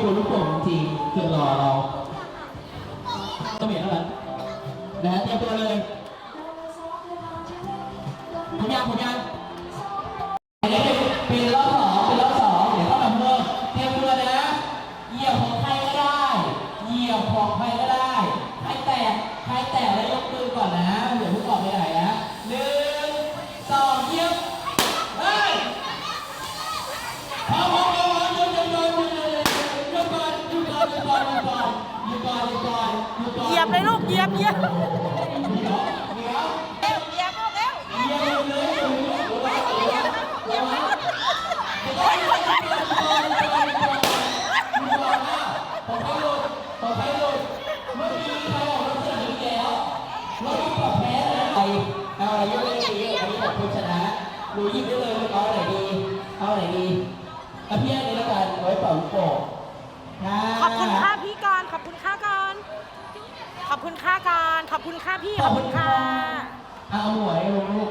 กลัวลูกโป่งจริงเกือบหอเราต้องเห็นแล้วนะฮะเตรียมตัวเลยพยานพยานอันนี้เป็นปีรอบสองปีรอบสองเดี๋ยวต้องทเพิ่มเตรียมตัวนะ เหยียบของใครก็ได้ เหยียบของใครก็ได้ ใครแตก ใครแตกแล้ยกมือก่อนนะเดี๋ยวพูดออกไปไหนนะหนึ่งสองเยียบเฮ้ย เหยียบเลยลูกเหยียบเหยียบเหยียบลูกแล้วเหยียบเลยเหยียบเหยียบเอาอะไรเยอะเลยเยอะอันนี้แบบคุณชนะหนูยิบได้เลยเอาไหนดี เอาไหนดีเอาพี่แอนเลยละกันไว้เป่าลูกโป่งนะ ขอบคุณค่าการ ขอบคุณค่าพี่ ขอบคุณค่ะเอาหวยลงลูก